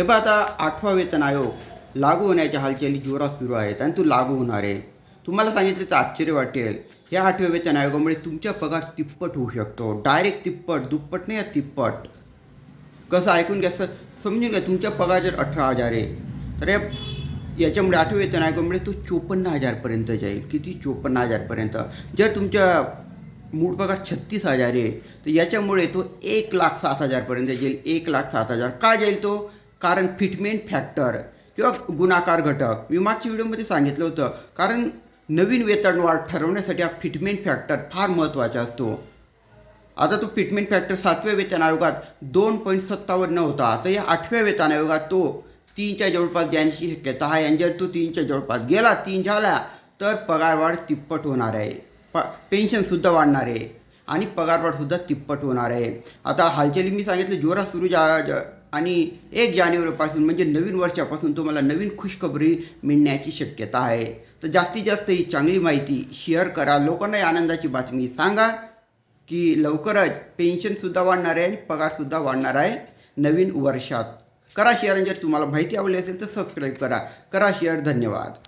हे बघ आता आठवा वेतन आयोग लागू होण्याच्या हालचाली जोरात सुरू आहेत आणि तो लागू होणार आहे. तुम्हाला सांगितलं तर आश्चर्य वाटेल. या आठव्या वेतन आयोगामुळे तुमचा पगार तिप्पट होऊ शकतो. डायरेक्ट तिप्पट दुप्पट नाही आहे, तिप्पट. कसं ऐकून घ्या समजून घ्या तुमच्या पगार जर अठरा हजार आहे. तर या याच्यामुळे आठव्या वेतन आयोगामुळे तो चोपन्न हजारपर्यंत जाईल किती? चोपन्न हजारपर्यंत जर तुमच्या मूळ पगार छत्तीस हजार आहे तर याच्यामुळे तो एक लाख सात हजारपर्यंत जाईल. एक लाख सात हजार. का जाईल तो? कारण फिटमेंट फॅक्टर किंवा गुणाकार घटक. मी मागच्या व्हिडिओमध्ये सांगितलं होतं कारण नवीन वेतनवाढ ठरवण्यासाठी हा फिटमेंट फॅक्टर फार महत्त्वाचा असतो. आता तो फिटमेंट फॅक्टर सातव्या वेतन आयोगात दोन पॉईंट सत्तावन्न होता. आता या आठव्या वेतन आयोगात तो तीनच्या जवळपास जाण्याची शक्यता आहे आणि जर तो तीनच्या जवळपास गेला तीन झाला तर पगारवाढ तिप्पट होणार आहे. प पेन्शनसुद्धा वाढणार आहे आणि पगारवाढसुद्धा तिप्पट होणार आहे. आता हालचाली मी सांगितलं जोरात सुरू जा- आणि एक जानेवारीपासून म्हणजे नवीन वर्षापासून तुम्हाला नवीन खुशखबरी मिळण्याची शक्यता आहे. तर जास्तीत जास्त ही चांगली माहिती शेअर करा. लोकांनाही आनंदाची बातमी सांगा की लवकरच पेन्शनसुद्धा वाढणार आहे आणि पगारसुद्धा वाढणार आहे नवीन वर्षात. करा शेअर जर तुम्हाला माहिती आवडली असेल तर सबस्क्राईब करा. करा शेअर धन्यवाद.